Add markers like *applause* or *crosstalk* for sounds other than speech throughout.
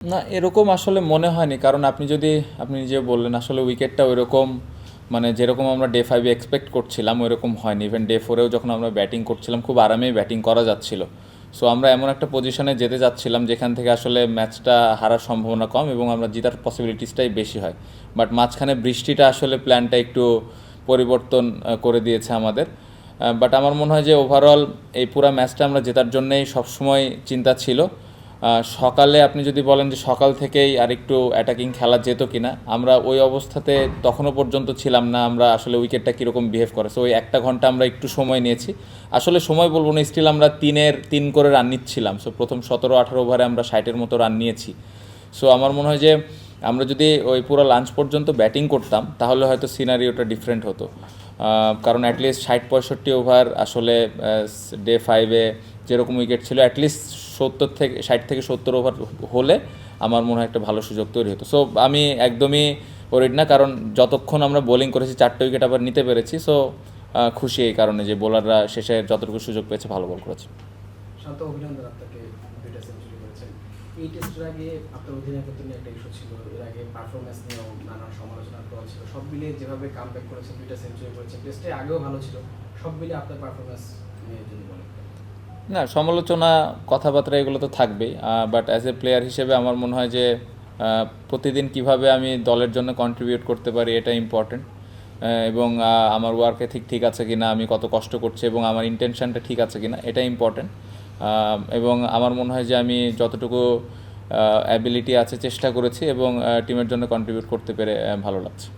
না, এরকম আসলে মনে হয়নি। কারণ আপনি যদি, আপনি নিজে বললেন, আসলে উইকেটটা ওইরকম মানে যেরকম আমরা ডে ফাইভে এক্সপেক্ট করছিলাম, ওইরকম হয়নি। ইভেন ডে ফোরেও যখন আমরা ব্যাটিং করছিলাম, খুব আরামেই ব্যাটিং করা যাচ্ছিল। সো আমরা এমন একটা পজিশনে যেতে যাচ্ছিলাম, যেখান থেকে আসলে ম্যাচটা হারার সম্ভাবনা কম এবং আমরা জেতার পসিবিলিটিসটাই বেশি হয়। বাট মাঝখানে বৃষ্টিটা আসলে প্ল্যানটা একটু পরিবর্তন করে দিয়েছে আমাদের। বাট আমার মনে হয় যে ওভারঅল এই পুরো ম্যাচটা আমরা জেতার জন্যেই সবসময় চিন্তা ছিল। সকালে আপনি যদি বলেন যে সকাল থেকেই আর একটু অ্যাটাকিং খেলা যেত কিনা, আমরা ওই অবস্থাতে তখনও পর্যন্ত ছিলাম না আমরা আসলে উইকেটটা কীরকম বিহেভ করে। সো ওই একটা ঘণ্টা আমরা একটু সময় নিয়েছি। আসলে সময় বলব না স্টিল আমরা তিনের, তিন করে রান নিচ্ছিলাম। সো প্রথম সতেরো, আঠারো ওভারে আমরা ষাটের মতো রান নিয়েছি। সো আমার মনে হয় যে আমরা যদি ওই পুরো লাঞ্চ পর্যন্ত ব্যাটিং করতাম, তাহলে হয়তো সিনারিওটা ডিফারেন্ট হতো। কারণ অ্যাটলিস্ট ষাট, পঁয়ষট্টি ওভার আসলে ডে ফাইভে যেরকম উইকেট ছিল অ্যাটলিস্ট সত্তর থেকে, ষাট থেকে সত্তর ওভার হলে আমার মনে হয় একটা ভালো সুযোগ তৈরি হতো। সো আমি একদমই ওরিড না, কারণ যতক্ষণ আমরা বোলিং করেছি, চারটে উইকেট আবার নিতে পেরেছি সো খুশি এই কারণে যে বোলাররা শেষে যতটুকু সুযোগ পেয়েছে, ভালো বল করেছে। না সমালোচনা কথাবার্তা এগুলো তো থাকবেই বাট অ্যাজ এ প্লেয়ার হিসেবে আমার মনে হয় যে প্রতিদিন কীভাবে আমি দলের জন্য কন্ট্রিবিউট করতে পারি এটা ইম্পর্টেন্ট এবং আমার ওয়ার্কে ঠিক ঠিক আছে কিনা আমি কত কষ্ট করছি এবং আমার ইন্টেনশনটা ঠিক আছে কিনা এটা ইম্পর্টেন্ট এবং আমার মনে হয় যে আমি যতটুকু অ্যাবিলিটি আছে চেষ্টা করেছি এবং টিমের জন্য কন্ট্রিবিউট করতে পেরে ভালো লাগছে।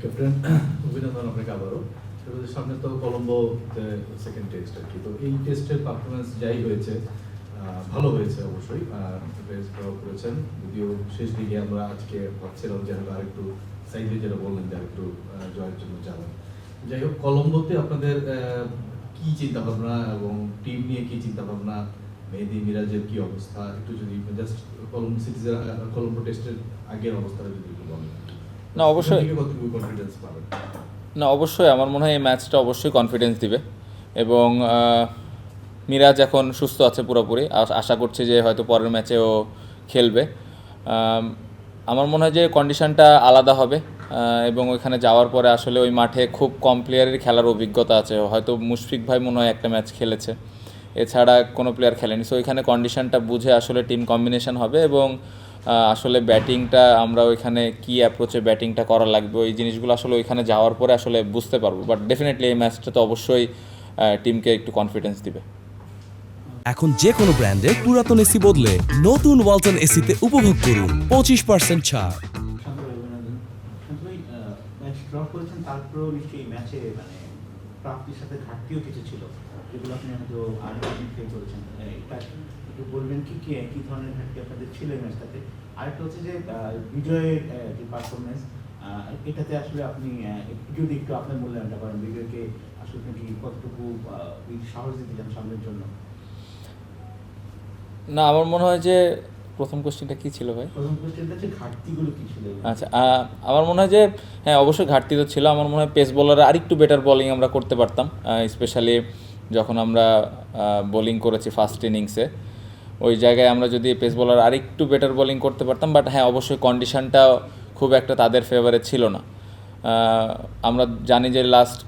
ক্যাপ্টেন *clears throat* অভিনন্দন আপনাকে আবারও। সামনে তো কলম্বো সেকেন্ড টেস্ট আর কি। তো এই টেস্টের পারফরমেন্স যাই হয়েছে ভালো হয়েছে অবশ্যই বেশ ড্র করেছেন। যদিও শেষ দিকে আমরা আজকে ভাবছিলাম যে হয়তো আরেকটু সাইডে যেটা বললেন যে আরেকটু জয়ের জন্য যাবেন। যাই হোক কলম্বোতে আপনাদের কি চিন্তা ভাবনা এবং টিম নিয়ে কি চিন্তা ভাবনা মেহেদি মিরাজের কি অবস্থা? একটু যদি জাস্ট কলম্বো সিটিজের কলম্বো টেস্টের আগের অবস্থাটা যদি একটু বলেন। না অবশ্যই। কনফিডেন্স পাবেন? না, অবশ্যই আমার মনে হয় এই ম্যাচটা অবশ্যই কনফিডেন্স দিবে। এবং মিরাজ এখন সুস্থ আছে পুরোপুরি। আশা করছি যে হয়তো পরের ম্যাচেও খেলবে। আমার মনে হয় যে কন্ডিশনটা আলাদা হবে। এবং ওইখানে যাওয়ার পরে আসলে ওই মাঠে খুব কম প্লেয়ারের খেলার অভিজ্ঞতা আছে। হয়তো মুশফিক ভাই মনে হয় একটা ম্যাচ খেলেছে। এছাড়া কোনো প্লেয়ার খেলেনি। সো ওইখানে কন্ডিশনটা বুঝে আসলে টিম কম্বিনেশন হবে এবং আসলে ব্যাটিংটা আমরা ওইখানে কি অ্যাপ্রোচে ব্যাটিংটা করা লাগবে ওই জিনিসগুলো আসলে ওইখানে যাওয়ার পরে আসলে বুঝতে পারব। বাট ডেফিনেটলি এই ম্যাচটা তো অবশ্যই টিমকে একটু কনফিডেন্স দিবে। এখন যে কোনো ব্র্যান্ডের পুরাতন এসি বদলে নতুন ওয়ালটন এসিতে উপভোগ করুন পঁচিশ পার্সেন্ট ছাড়। ড্র করেছেন তারপরেও নিশ্চয়ই ম্যাচে মানে প্রাপ্তির সাথে ঘাটতিও কিছু ছিল। যেগুলো আপনি হয়তো আগে ফেল করেছেন। এটা একটু বলবেন কি কি কি ধরনের ঘাটতি আপনাদের ছিল এই ম্যাচটাতে আরেকটা হচ্ছে যে আহ, বিজয়ের যে পারফরমেন্স এটাতে আসলে আপনি আহ, একটু যদি একটু আপনার মূল্যায়নটা করেন বিজয়কে আসলে আপনি কি কতটুকু আহ, সাহস দিতে চান সামনের জন্য? না আমার মনে হয় যে প্রথম কোশ্চেনটা কী ছিল ভাই? আচ্ছা আমার মনে হয় যে হ্যাঁ অবশ্যই ঘাটতি তো ছিল। আমার মনে হয় পেস বোলাররা আরেকটু বেটার বোলিং আমরা করতে পারতাম স্পেশালি যখন আমরা বোলিং করেছি ফার্স্ট ইনিংসে ওই জায়গায় আমরা যদি পেস বোলার আরেকটু বেটার বোলিং করতে পারতাম বাট হ্যাঁ অবশ্যই কন্ডিশনটা খুব একটা তাদের ফেভারে ছিল না। আমরা জানি যে লাস্ট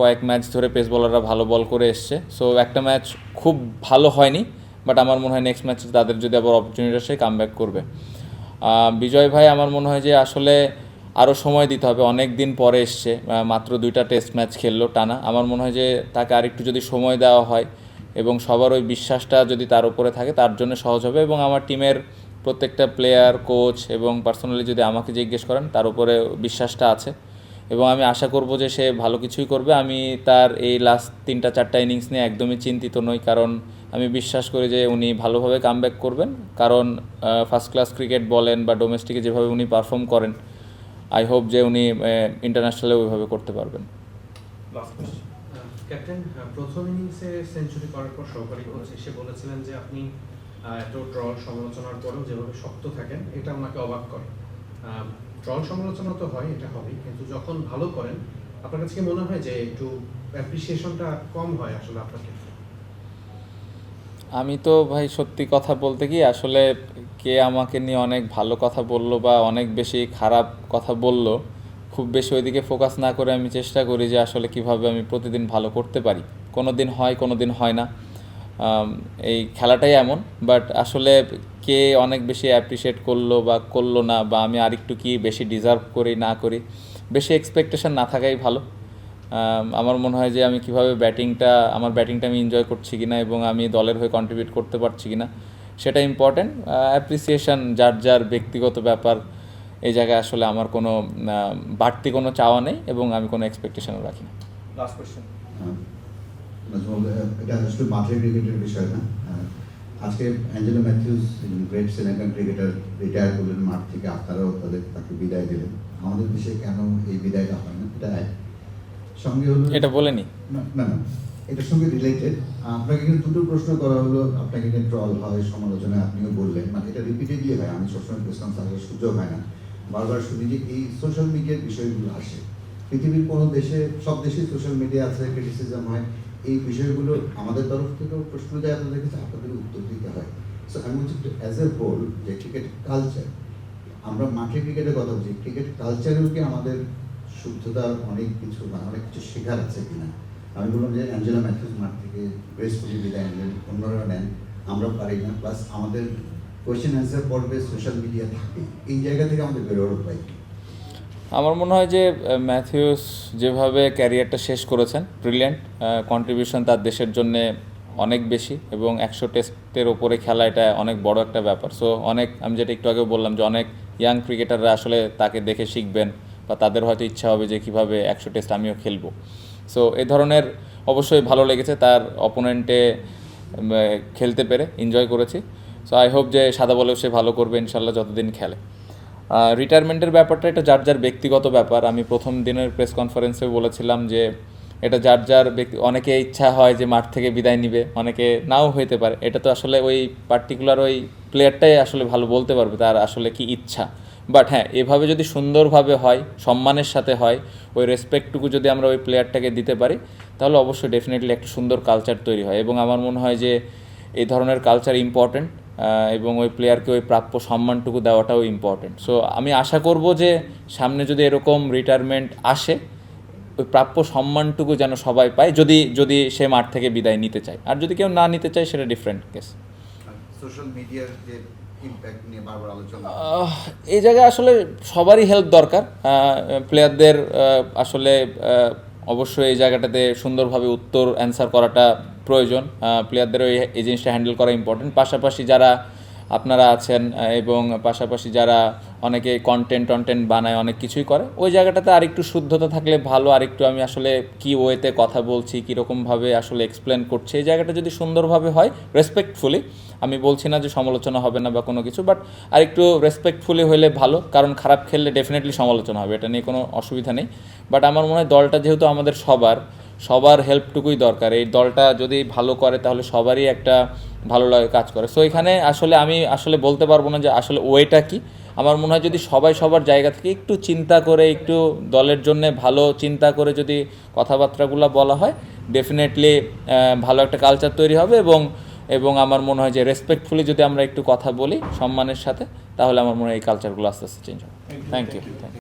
কয়েক ম্যাচ ধরে পেস বোলাররা ভালো বল করে এসছে সো একটা ম্যাচ খুব ভালো হয়নি। বাট আমার মনে হয় নেক্সট ম্যাচে তাদের যদি আবার অপরচুনিটি আসে কাম ব্যাক করবে বিজয় ভাই, আমার মনে হয় যে আসলে আরও সময় দিতে হবে। অনেক দিন পরে এসছে মাত্র দুইটা টেস্ট ম্যাচ খেললো টানা। আমার মনে হয় যে তাকে আরেকটু যদি সময় দেওয়া হয় এবং সবার ওই বিশ্বাসটা যদি তার উপরে থাকে, তার জন্য সহজ হবে। এবং আমার টিমের প্রত্যেকটা প্লেয়ার কোচ এবং পার্সোনালি যদি আমাকে জিজ্ঞেস করেন, তার উপরে বিশ্বাসটা আছে। এবং আমি আশা করব যে সে ভালো কিছুই করবে। আমি তার এই লাস্ট তিনটা, চারটা ইনিংস নিয়ে একদমই চিন্তিত নই। কারণ আমি বিশ্বাস করি যে উনি ভালোভাবে কামব্যাক করবেন। কারণ ফার্স্ট ক্লাস ক্রিকেট বলেন বা ডোমেস্টিকে যেভাবে উনি পারফর্ম করেন আই হোপ যে উনি ইন্টারন্যাশনালে ওইভাবে করতে পারবেন। ক্যাপ্টেন প্রথম ইনিংসে সেঞ্চুরি করার পর সহকারী কোচ এসে বলেছিলেন যে আপনি এত ট্রল সমালোচনার পরেও যেভাবে শক্ত থাকেন এটা আমাকে অবাক করে। ট্রল সমালোচনা তো হয় এটা হবেই। কিন্তু যখন ভালো করেন আপনার কাছে কি মনে হয় যে একটু অ্যাপ্রিসিয়েশনটা কম হয় আসলে আপনার ক্ষেত্রে? আমি তো ভাই সত্যি কথা বলতে কি, আসলে কে আমাকে নিয়ে অনেক ভালো কথা বলল বা অনেক বেশি খারাপ কথা বলল, খুব বেশি ওইদিকে ফোকাস না করে আমি চেষ্টা করি যে আসলে কীভাবে আমি প্রতিদিন ভালো করতে পারি। কোনো দিন হয় কোনো দিন হয় না। এই খেলাটাই এমন বাট আসলে কে অনেক বেশি অ্যাপ্রিসিয়েট করল বা করল না বা আমি আরেকটু কি বেশি ডিজার্ভ করি, না করি, বেশি এক্সপেকটেশন না থাকাই ভালো। আমার মনে হয় যে আমি কীভাবে ব্যাটিংটা আমার ব্যাটিংটা আমি এনজয় করছি কিনা এবং আমি দলের হয়ে কন্ট্রিবিউট করতে পারছি কিনা সেটা ইম্পর্ট্যান্ট অ্যাপ্রিসিয়েশন যার যার ব্যক্তিগত ব্যাপার এই জায়গায় আসলে আমার কোনো বাড়তি কোনো চাওয়া নেই এবং আমি কোনো এক্সপেকটেশনও রাখি না। লাস্ট কোশ্চেন এটা আসলে মাঠের ক্রিকেটের বিষয় না। আজকে Angelo Mathews great Sri Lankan cricketer retire করলেন মাঠ থেকে আপনারাও তাদের তাকে বিদায় দিলেন। আমাদের দেশে কেন এই বিদায়টা হয় না? এটা সঙ্গে হলো এটা বলেনি। না না এটার সঙ্গে রিলেটেড আপনাকে কিন্তু দুটো প্রশ্ন করা হলো আপনাকে নিয়ে ট্রল হয় সমালোচনা আপনিও বললেন। মানে এটা রিপিটেডলি হয় আমি সবসময় প্রেস কনফারেন্সের সুযোগ হয় না। বারবার শুনি যে এই সোশ্যাল মিডিয়ার বিষয়গুলো আসে। পৃথিবীর কোনো দেশে সব দেশে সোশ্যাল মিডিয়া আছে ক্রিটিসিজম হয়। এই বিষয়গুলো আমাদের তরফ থেকেও প্রশ্ন দেয় আপনাদের কাছে আপনাদের উত্তর দিতে হয়। সো আমি বলছি অ্যাজ এ হোল যে ক্রিকেট কালচার আমরা মাঠে ক্রিকেটের কথা বলছি ক্রিকেট কালচারেও কি আমাদের শুদ্ধতার অনেক কিছু মানে অনেক কিছু শেখার আছে কিনা। আমি বললাম যে অ্যাঞ্জেলা ম্যাথিউস মাঠ থেকে গ্রেসফুলি বিদায় নিলেন, অন্যরা নেন, আমরা পারি না। প্লাস আমাদের কোয়েশ্চেন অ্যান্সার পর্বে সোশ্যাল মিডিয়া থাকে, এই জায়গা থেকে আমাদের বেরোর উপায় আমার মনে হয় যে ম্যাথিউস যেভাবে ক্যারিয়ারটা শেষ করেছেন ব্রিলিয়েন্ট কন্ট্রিবিউশন তার দেশের জন্য অনেক বেশি এবং একশো টেস্টের ওপরে খেলা এটা অনেক বড় একটা ব্যাপার। সো অনেক, আমি যেটা একটু আগে বললাম যে অনেক ইয়াং ক্রিকেটাররা আসলে তাকে দেখে শিখবেন। বা তাদের হয়তো ইচ্ছা হবে যে কীভাবে একশো টেস্ট আমিও খেলব। সো এ ধরনের অবশ্যই ভালো লেগেছে, তার অপোনেন্টে খেলতে পেরে এনজয় করেছি। সো আই হোপ যে সাদা বলেও সে ভালো করবে, ইনশাল্লাহ যতদিন খেলে। রিটায়ারমেন্টের ব্যাপারটা এটা যার যার ব্যক্তিগত ব্যাপার, আমি প্রথম দিনের প্রেস কনফারেন্সে বলেছিলাম যে এটা যার যার ব্যক্তি, অনেকে ইচ্ছা হয় যে মাঠ থেকে বিদায় নিবে, অনেকে নাও হইতে পারে। এটা তো আসলে ওই পার্টিকুলার ওই প্লেয়ারটাই আসলে ভালো বলতে পারবে, তার আসলে কি ইচ্ছা। বাট হ্যাঁ এভাবে যদি সুন্দরভাবে হয়, সম্মানের সাথে হয়, ওই রেসপেক্টটুকু যদি আমরা ওই প্লেয়ারটাকে দিতে পারি, তাহলে অবশ্যই ডেফিনেটলি একটা সুন্দর কালচার তৈরি হয়। এবং আমার মনে হয় যে এই ধরনের কালচার ইম্পর্ট্যান্ট এবং ওই প্লেয়ারকে ওই প্রাপ্য সম্মানটুকু দেওয়াটাও ইম্পর্ট্যান্ট সো আমি আশা করব যে সামনে যদি এরকম রিটায়ারমেন্ট আসে ওই প্রাপ্য সম্মানটুকু যেন সবাই পায় যদি যদি সে মাঠ থেকে বিদায় নিতে চায়। আর যদি কেউ না নিতে চায় সেটা ডিফারেন্ট কেস সোশ্যাল মিডিয়ার যে এই জায়গায় আসলে সবারই হেল্প দরকার। প্লেয়ারদের আসলে অবশ্যই এই জায়গাটাতে সুন্দরভাবে উত্তর অ্যান্সার করাটা প্রয়োজন। প্লেয়ারদের ওই এই জিনিসটা হ্যান্ডেল করা ইম্পর্টেন্ট পাশাপাশি যারা আপনারা আছেন এবং পাশাপাশি যারা অনেকে কন্টেন্ট টন্টেন্ট বানায়, অনেক কিছুই করে, ওই জায়গাটাতে আরেকটু শুদ্ধতা থাকলে ভালো, আরেকটু আমি আসলে কি ওয়েতে কথা বলছি, কীরকমভাবে আসলে এক্সপ্লেন করছি, এই জায়গাটা যদি সুন্দরভাবে হয় রেসপেক্টফুলি আমি বলছি না যে সমালোচনা হবে না বা কোনো কিছু বাট আরেকটু রেসপেক্টফুলি হলে ভালো, কারণ খারাপ খেললে ডেফিনেটলি সমালোচনা হবে, এটা নিয়ে কোনো অসুবিধা নেই বাট আমার মনে হয় দলটা যেহেতু আমাদের সবার সবার হেল্পটুকুই দরকার, এই দলটা যদি ভালো করে, তাহলে সবারই একটা ভালো লাগে কাজ করে। সো এখানে আসলে আমি আসলে বলতে পারব না যে আসলে ওয়েটা কি। আমার মনে হয় যদি সবাই সবার জায়গা থেকে একটু চিন্তা করে, একটু দলের জন্য ভালো চিন্তা করে যদি কথাবার্তাগুলো বলা হয় ডেফিনেটলি ভালো একটা কালচার তৈরি হবে এবং এবং আমার মনে হয় যে রেসপেক্টফুলি যদি আমরা একটু কথা বলি সম্মানের সাথে, তাহলে আমার মনে হয় এই কালচারগুলো আস্তে আস্তে চেঞ্জ হবে। Thank you thank you